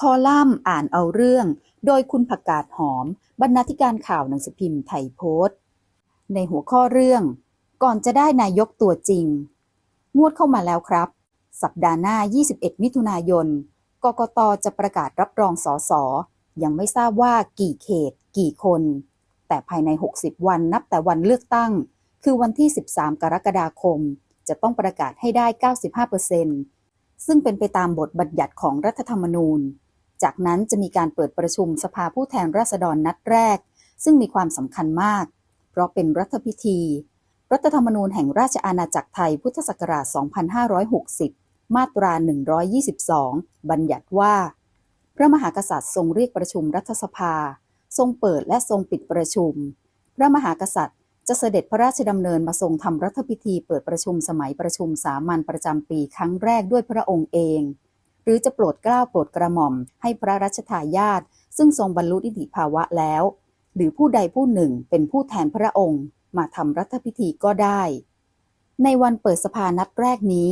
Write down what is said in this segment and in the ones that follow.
คอลัมน์อ่านเอาเรื่อง โดยคุณผักกาดหอม บรรณาธิการข่าวหนังสือพิมพ์ไทยโพสต์ ในหัวข้อเรื่อง ก่อนจะได้นายกตัวจริง งวดเข้ามาแล้วครับ สัปดาห์หน้า 21 มิถุนายน กกตจะประกาศรับรองสอสอยังไม่ทราบว่ากี่เขต กี่คน แต่ภายใน 60 วันนับแต่วันเลือกตั้ง คือวันที่ 13 กรกฎาคม จะต้องประกาศให้ได้ 95%ซึ่งเป็นไปตามบทบัญญัติของรัฐธรรมนูญ จากนั้นจะมีการเปิดประชุมสภาผู้แทนราษฎรนัดแรก ซึ่งมีความสำคัญมาก เพราะเป็นรัฐพิธี รัฐธรรมนูญแห่งราชอาณาจักรไทยพุทธศักราช 2560 มาตรา 122 บัญญัติว่า พระมหากษัตริย์ทรงเรียกประชุมรัฐสภา ทรงเปิดและทรงปิดประชุม พระมหากษัตริย์จะเสด็จพระราชดำเนินมาทรงทำรัฐพิธีเปิดประชุมสมัยประชุมสามัญประจำปีครั้งแรกด้วยพระองค์เอง รือจะโปรดเกล้าโปรดกระหม่อม ให้พระรัชทายาทซึ่งทรงบรรลุนิติภาวะแล้ว หรือผู้ใดผู้หนึ่งเป็นผู้แทนพระองค์ มาทำรัฐพิธีก็ได้ ในวันเปิดสภานัดแรกนี้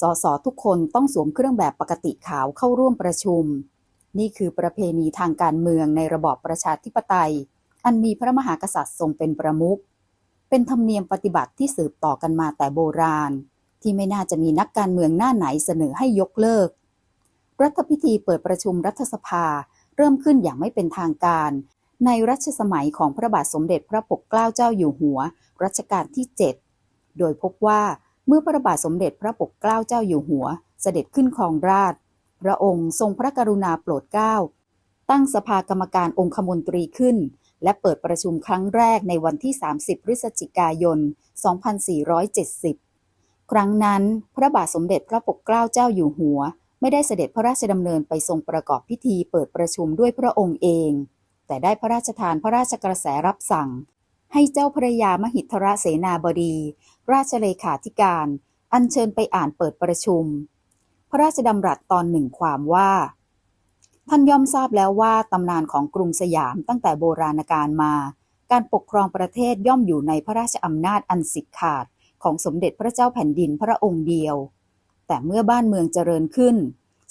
สสทุกคนต้องสวมเครื่องแบบปกติขาวเข้าร่วมประชุม นี่คือประเพณีทางการเมืองในระบอบประชาธิปไตย อันมีพระมหากษัตริย์ทรงเป็นประมุขเป็นธรรมเนียมปฏิบัติที่สืบต่อกันมาแต่โบราณ ที่ไม่น่าจะมีนักการเมืองหน้าไหนเสนอให้ยกเลิก รัฐพิธีเปิดประชุมรัฐสภา เริ่มขึ้นอย่างไม่เป็นทางการ ในรัชสมัยของพระบาทสมเด็จพระปกเกล้าเจ้าอยู่หัว รัชกาลที่ 7 โดยพบว่าเมื่อพระบาทสมเด็จพระปกเกล้าเจ้าอยู่หัว เสด็จขึ้นครองราชพระองค์ทรงพระกรุณาโปรดเกล้าตั้งสภากรรมการองคมนตรีขึ้น และเปิดประชุมครั้งแรกในวันที่ 30 พฤศจิกายน 2470 ครั้งนั้น พระบาทสมเด็จพระปกเกล้าเจ้าอยู่หัว ไม่ได้เสด็จพระราชดำเนินไปทรงประกอบพิธีเปิดประชุมด้วยพระองค์เอง แต่ได้พระราชทานพระราชกระแสรับสั่ง ให้เจ้าพระยามหิทธระเสนาบดี ราชเลขาธิการ อัญเชิญไปอ่านเปิดประชุม พระราชดำรัสตอนหนึ่งความว่า ท่านย่อมทราบแล้วว่าตำนานของกรุงสยามตั้งแต่โบราณกาลมา การปกครองประเทศย่อมอยู่ในพระราชอำนาจอันสิทธิขาดของสมเด็จพระเจ้าแผ่นดินพระองค์เดียว แต่เมื่อบ้านเมืองเจริญขึ้น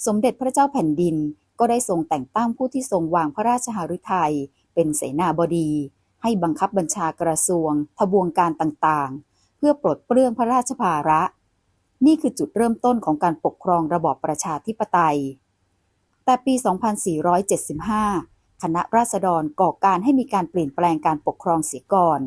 สมเด็จพระเจ้าแผ่นดินก็ได้ทรงแต่งตั้งผู้ที่ทรงวางพระราชหฤทัยเป็นเสนาบดี ให้บังคับบัญชากระทรวง ทบวงการต่างๆ เพื่อปลดเปลื้องพระราชภาระ นี่คือจุดเริ่มต้นของการปกครองระบอบประชาธิปไตย แต่ปี 2475 คณะราษฎรก่อการให้มีการเปลี่ยนแปลงการปกครองเสียก่อน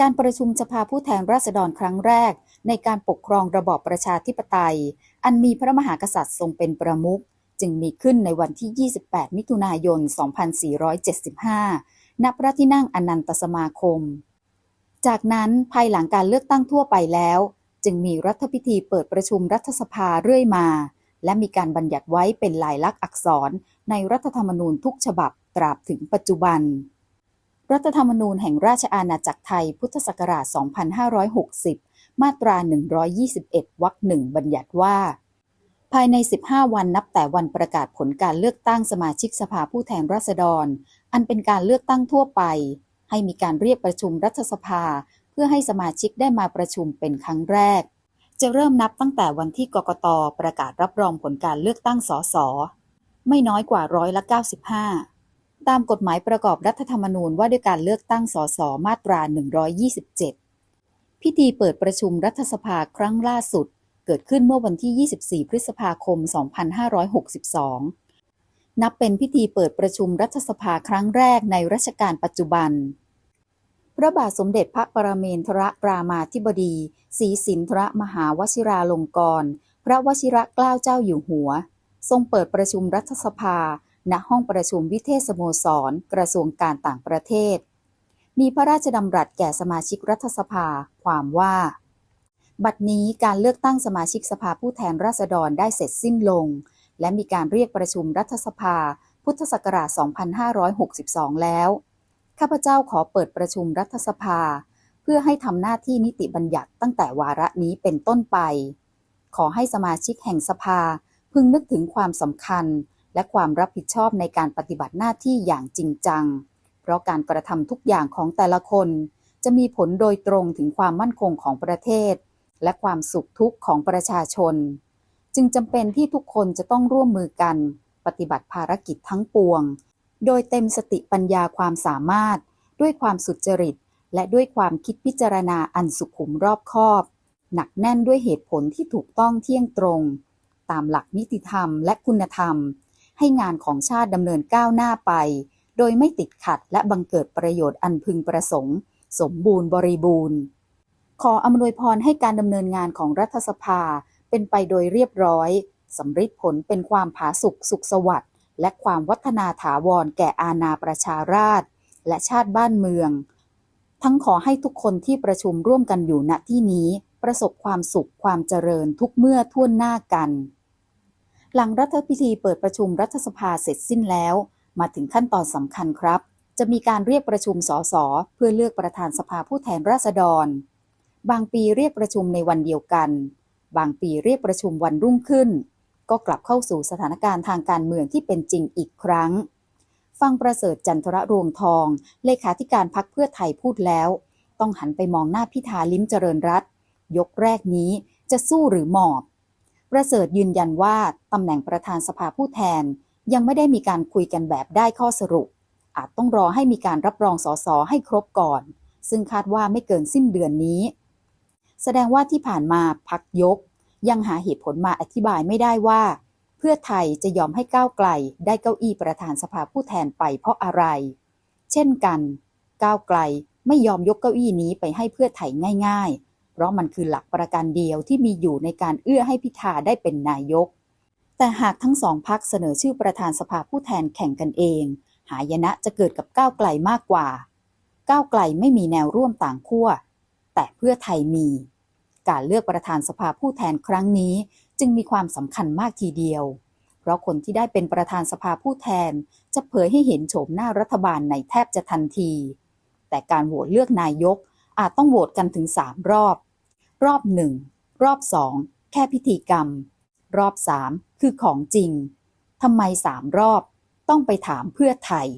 การประชุมสภาผู้แทนราษฎรครั้งแรก ในการปกครองระบอบประชาธิปไตย อันมีพระมหากษัตริย์ทรงเป็นประมุขจึงมีขึ้นในวันที่ 28 มิถุนายน 2475 ณ พระที่นั่งอนันตสมาคม จากนั้นภายหลังการเลือกตั้งทั่วไปแล้ว จึงมีรัฐพิธีเปิดประชุมรัฐสภาเรื่อยมา และมีการบัญญัติไว้เป็นลายลักษณ์อักษรในรัฐธรรมนูญทุกฉบับตราบถึงปัจจุบัน รัฐธรรมนูญแห่งราชอาณาจักรไทยพุทธศักราช 2560 มาตรา 121 วรรคหนึ่งบัญญัติว่า ภายใน 15 วันนับแต่วันประกาศผลการเลือกตั้งสมาชิกสภาผู้แทนราษฎร อันเป็นการเลือกตั้งทั่วไป ให้มีการเรียกประชุมรัฐสภา เพื่อให้สมาชิกได้มาประชุมเป็นครั้งแรก จะเริ่มนับตั้งแต่วันที่กกตประกาศรับรองผลการเลือกตั้งสสไม่น้อยกว่าร้อยละ 95 ตามกฎหมายประกอบรัฐธรรมนูญว่าด้วยการเลือกตั้งสสมาตรา 127 พิธีเปิดประชุมรัฐสภาครั้งล่าสุด เกิดขึ้นเมื่อวันที่ 24 พฤษภาคม 2562 นับเป็นพิธีเปิดประชุมรัฐสภาครั้งแรกในรัชกาลปัจจุบัน พระบาทสมเด็จพระปรเมนทรรามาธิบดีศรีสินทรมหาวชิราลงกรณพระวชิระเกล้าเจ้าอยู่หัว ทรงเปิดประชุมรัฐสภา ณห้องประชุมวิเทศสโมสร กระทรวงการต่างประเทศ มีพระราชดำรัสแก่สมาชิกรัฐสภา ความว่า บัดนี้การเลือกตั้งสมาชิกสภาผู้แทนราษฎรได้เสร็จสิ้นลง และมีการเรียกประชุมรัฐสภา พุทธศักราช 2562 แล้ว ข้าพเจ้าขอเปิดประชุมรัฐสภา เพื่อให้ทำหน้าที่นิติบัญญัติตั้งแต่วาระนี้เป็นต้นไป ขอให้สมาชิกแห่งสภา พึงนึกถึงความสำคัญ และความรับผิดชอบในการปฏิบัติหน้าที่อย่างจริงจัง เพราะการกระทำทุกอย่างของแต่ละคน จะมีผลโดยตรงถึงความมั่นคงของประเทศ และความสุขทุกข์ของประชาชน จึงจำเป็นที่ทุกคนจะต้องร่วมมือกัน ปฏิบัติภารกิจทั้งปวง โดยเต็มสติปัญญาความสามารถ ด้วยความสุจริต และด้วยความคิดพิจารณาอันสุขุมรอบคอบ หนักแน่นด้วยเหตุผลที่ถูกต้องเที่ยงตรง ตามหลักนิติธรรมและคุณธรรม ให้งานของชาติดำเนินก้าวหน้าไป โดยไม่ติดขัดและบังเกิดประโยชน์อันพึงประสงค์ สมบูรณ์บริบูรณ์ ขออำนวยพรให้การดำเนินงานของรัฐสภา เป็นไปโดยเรียบร้อยสำฤทธิ์ผลเป็นความผาสุกสุขสวัสดิ์และความวัฒนาถาวรแก่อาณาประชาราษฎรและชาติบ้านเมือง ทั้งขอให้ทุกคนที่ประชุมร่วมกันอยู่ณที่นี้ ประสบความสุขความเจริญทุกเมื่อท่วนหน้ากัน หลังรัฐพิธีเปิดประชุมรัฐสภาเสร็จสิ้นแล้ว มาถึงขั้นตอนสำคัญครับ จะมีการเรียกประชุมสสเพื่อเลือกประธานสภาผู้แทนราษฎร บางปีเรียกประชุมในวันเดียวกัน บางปีเรียกประชุมวันรุ่งขึ้น ก็กลับเข้าสู่สถานการณ์ทางการเมืองที่เป็นจริงอีกครั้ง ฟังประเสริฐจันทระรวงทอง เลขาธิการพักเพื่อไทยพูดแล้ว ต้องหันไปมองหน้าพิธาลิ้มเจริญรัตยกแรกนี้จะสู้หรือหมอบ ประเสริฐยืนยันว่าตำแหน่งประธานสภาผู้แทน ยังไม่ได้มีการคุยกันแบบได้ข้อสรุป อาจต้องรอให้มีการรับรองสสให้ครบก่อน ซึ่งคาดว่าไม่เกินสิ้นเดือนนี้ แสดงว่าที่ผ่านมาพักยก ยังหาเหตุผลมาอธิบายไม่ได้ว่า เพื่อไทยจะยอมให้ก้าวไกล ได้เก้าอี้ประธานสภาผู้แทนไปเพราะอะไร เช่นกัน ก้าวไกลไม่ยอมยกเก้าอี้นี้ไปให้เพื่อไทยง่าย ๆ เพราะมันคือหลักประกันเดียวที่มีอยู่ในการเอื้อให้พิธาได้เป็นนายก แต่หากทั้งสองพักเสนอชื่อประธานสภาผู้แทนแข่งกันเอง หายนะจะเกิดกับก้าวไกลมากกว่า ก้าวไกลไม่มีแนวร่วมต่างขั้วแต่เพื่อไทยมี การเลือกประธานสภาผู้แทนครั้งนี้จึงมีความสำคัญมากทีเดียว เพราะคนที่ได้เป็นประธานสภาผู้แทน จะเผยให้เห็นโฉมหน้ารัฐบาลในแทบจะทันที แต่การโหวตเลือกนายกอาจต้องโหวตกันถึงสามรอบ รอบหนึ่งรอบสองแค่พิธีกรรม รอบสาม คือของจริงทำไมสามรอบต้องไปถามเพื่อไทย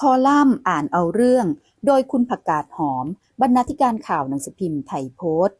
คอลัมน์อ่านเอาเรื่อง โดยคุณผักกาดหอม บรรณาธิการข่าวหนังสือพิมพ์ไทยโพสต์